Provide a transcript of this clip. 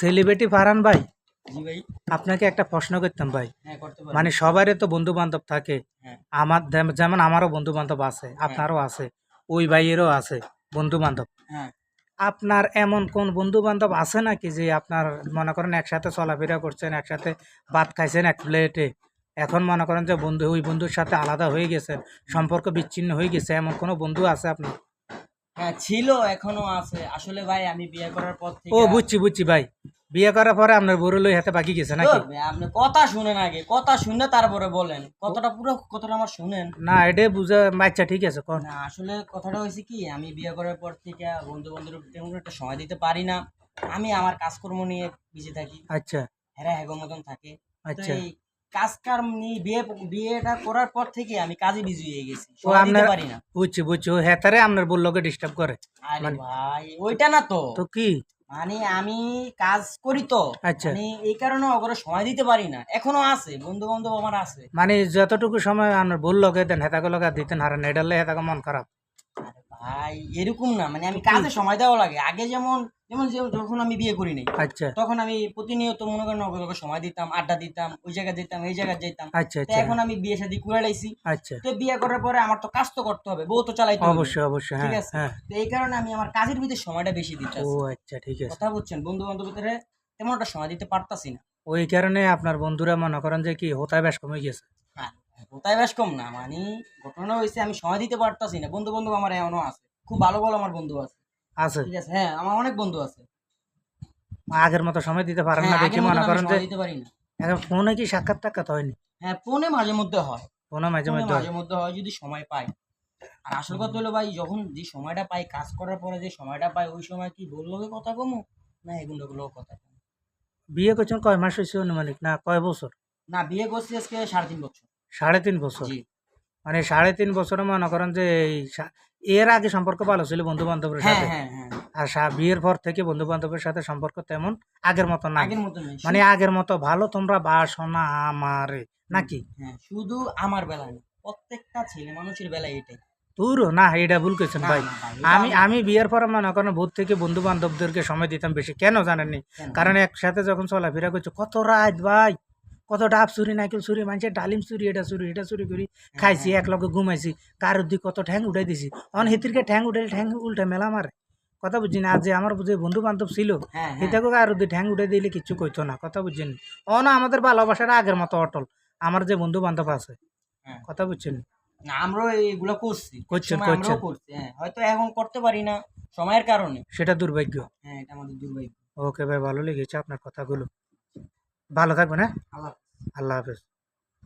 Celebrity Farhan ভাই? জি ভাই। আপনাকে একটা প্রশ্ন করতাম ভাই। হ্যাঁ করতে পারেন। মানে সবারই তো বন্ধু বান্ধব থাকে। হ্যাঁ। আমার যেম- যেমন আমারও বন্ধু বান্ধব আছে আপনারও আছে ওই ভাইয়েরও আছে বন্ধু বান্ধব হ্যাঁ। আপনার এমন কোন বন্ধু বান্ধব আছে নাকি যে আপনার মনে করেন একসাথে চলাফেরা করছেন একসাথে ভাত খাইছেন এক প্লেটে? এখন মনে করেন যে বন্ধু ওই বন্ধুর সাথে আলাদা হয়ে গেছেন সম্পর্ক বিচ্ছিন্ন হয়ে গেছে এমন কোনো বন্ধু আছে আপনার? হ্যাঁ ছিল এখনও আছে। আসলে ভাই আমি বিয়ে করার পর থেকে ও বুঝছি বুঝছি ভাই। বিয়ে করার পরে আপনার বড় লই হাতে বাকি গেছে নাকি? আপনি কথা শুনেন আগে কথা শুনে তারপরে বলেন। কথাটা পুরো কথাটা আমার শুনেন। না এটা বুঝে আচ্ছা ঠিক আছে কোন। না আসলে কথাটা হয়েছে কি আমি বিয়ে করার পর থেকে বন্ধু বান্ধব তেমন একটা সময় দিতে পারি না। আমি আমার কাজকর্ম নিয়ে বিজি থাকি। আচ্ছা। হেরা হ্যাগো মতন থাকে। আচ্ছা। এই কাজ কাম নিয়ে বিয়ে বিয়েটা করার পর থেকে আমি কাজে বিজি হয়ে গেছি। ও আপনার পারি না। বুঝছি বুঝছি। ও হেতারে আপনার বললোকে ডিস্টার্ব করে। আরে মানে- ভাই ওইটা না তো। তো কি? মানে আমি কাজ করি তো। আচ্ছা। মানে এই কারণে ওগুলো সময় দিতে পারি না। এখনও আছে বন্ধু বান্ধব আমার আছে। মানে যতটুকু সময় আপনার বললোকে দেন হেতাকে লগা দিতেন হারেন এটালে হেতাকে মন খারাপ। ভাই এরকম না। মানে আমি কাজে সময় দেওয়া লাগে। আগে যেমন যেমন যখন আমি বিয়ে করি নাই আচ্ছা। তখন আমি প্রতিনিয়ত মনে করেন সময় দিতাম আড্ডা দিতাম ওই জায়গায় যেতাম এই জায়গায় যেতাম। আচ্ছা আচ্ছা। এখন আমি বিয়ে শাদী করে লাইছি। আচ্ছা। তো বিয়ে করার পরে আমার তো কাজ তো করতে হবে বউ তো চালাইতে হবে। অবশ্যই অবশ্যই ঠিক হ্যাঁ আছে? হ্যাঁ। তো এই কারণে আমি আমার কাজের ভিতরে সময়টা বেশি দিতে ও আচ্ছা ঠিক আছে। কথা বলছেন বন্ধু বান্ধব ভিতরে তেমন একটা সময় দিতে পারতাছি না। ওই কারণে আপনার বন্ধুরা মনে করেন যে কি হোতায় বেশ কমে গেছে। আর কোথায় বেশ কম না মানে ঘটনা হয়েছে আমি সময় দিতে পারতাছি না। বন্ধু বান্ধব আমার এমনও আছে। খুব ভালো ভালো আমার বন্ধু আছে। আছে। ঠিক আছে হ্যাঁ আমার অনেক বন্ধু আছে। আগের মতো সময় দিতে পারেন না হ্যাঁ, দেখি মনে করেন যে দিতে পারি না। এখন ফোনে কি সাক্ষাৎ টাক্ষাৎ হয়নি? হ্যাঁ ফোনে মাঝে মধ্যে হয়। ফোনে মাঝে ফোনে মাঝে মধ্যে হয় যদি সময় পাই। আর আসল কথা হলো ভাই যখন যে সময়টা পাই কাজ করার পরে যে সময়টা পাই ওই সময় কি বলল কথা কমু? না এগুলো গুলো কথা কমু। বিয়ে করছেন কয় মাস হয়েছে অনুমানিক? না কয় বছর? না বিয়ে করছি আজকে সাড়ে তিন বছর। সাড়ে তিন বছর। মানে সাড়ে তিন বছরে মনে করেন যে এই এর আগে সম্পর্ক ভালো ছিল বন্ধু বান্ধবের হ্যাঁ সাথে। হ্যাঁ হ্যাঁ। আর বিয়ের পর থেকে বন্ধু বান্ধবের সাথে সম্পর্ক তেমন আগের মতো না মানে আগের মতো ভালো তোমরা বাসো না আমারে নাকি? শুধু আমার বেলায় না প্রত্যেকটা ছেলে মানুষের বেলায় এটাই। তোরও না এটা ভুল করছেন ভাই। আমি আমি বিয়ের পর মনে করেন ভূত থেকে বন্ধু বান্ধবদেরকে সময় দিতাম বেশি। কেন জানেননি? কারণ একসাথে যখন চলাফেরা করছ কত রাত ভাই! কত ডাব চুরি নাইকেল চুরি মানছে ডালিম চুরি এটা চুরি এটা চুরি করি খাইছি এক লগে ঘুমাইছি কার দিক কত ঠ্যাং উঠাই দিছি। অন হিতিরকে ঠ্যাং উঠাই ঠ্যাং উল্টে মেলা মারে। কথা বুঝছি না আজ যে আমার যে বন্ধু বান্ধব ছিল হ্যাঁ হ্যাঁ। হিতাকে আর যদি ঠ্যাং উঠে দিলে কিচ্ছু কইতো না কথা বুঝছেন অন আমাদের ভালোবাসাটা আগের মতো অটল। আমার যে বন্ধু বান্ধব আছে হ্যাঁ। কথা বুঝছেন আমরাও এইগুলো করছি। করছেন, করছেন। করছি হ্যাঁ। হয়তো এখন করতে পারি না সময়ের কারণে। সেটা দুর্ভাগ্য। হ্যাঁ এটা আমাদের দুর্ভাগ্য। ওকে ভাই ভালো লেগেছে আপনার কথাগুলো। ভালো থাকবেন হ্যাঁ? আল্লাহ হাফেজ